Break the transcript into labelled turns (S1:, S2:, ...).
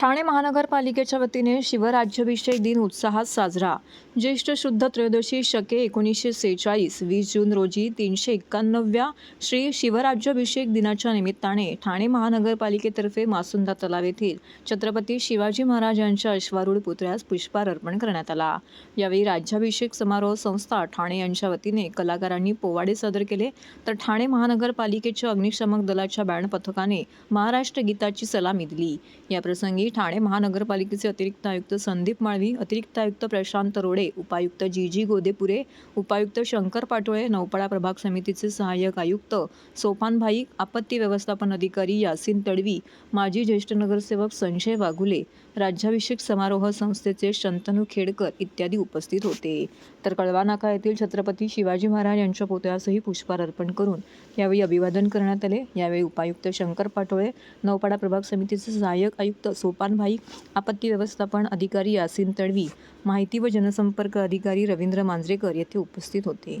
S1: ठाणे महानगरपालिकेच्या वतीने शिवराज्याभिषेक दिन उत्साहात साजरा. ज्येष्ठ शुद्ध त्रयोदशी शके एकोणीसशे सेहेचाळीस वीस जून रोजी तीनशे एक्क्याण्णव्या श्री शिवराज्याभिषेक दिनाच्या निमित्ताने ठाणे महानगरपालिकेतर्फे मासुंदा तलाव येथील छत्रपती शिवाजी महाराज यांच्या अश्वारूढ पुतळ्यास पुष्पार अर्पण करण्यात आला. यावेळी राज्याभिषेक समारोह संस्था ठाणे यांच्या वतीने कलाकारांनी पोवाडे सादर केले. तर ठाणे महानगरपालिकेच्या अग्निशमक दलाच्या बँड पथकाने महाराष्ट्र गीताची सलामी दिली. याप्रसंगी ठाणे महानगरपालिकेचे अतिरिक्त आयुक्त संदीप माळवी अतिरिक्त आयुक्त प्रशांत रोडे उपायुक्त जी जी गोदेपुरे उपायुक्त शंकर पाटोळे नौपाडा प्रभाग समितीचे सहाय्यक आयुक्त सोपानभाई आपत्ती व्यवस्थापन अधिकारी यासिन तडवी माजी ज्येष्ठ नगरसेवक संजय वाघुले राज्याभिषेक समारोह संस्थेचे शंतनू खेडकर इत्यादी उपस्थित होते. तर कळवा नाका येथील छत्रपती शिवाजी महाराज यांच्या पुतळ्यासही पुष्पहार अर्पण करून यावेळी अभिवादन करण्यात आले. यावेळी उपायुक्त शंकर पाटोळे नौपाडा प्रभाग समितीचे सहाय्यक आयुक्त सोप गोपालभाई आपत्ती व्यवस्थापन अधिकारी यासिन तडवी माहिती व जनसंपर्क अधिकारी रवींद्र मांजरेकर येथे उपस्थित होते.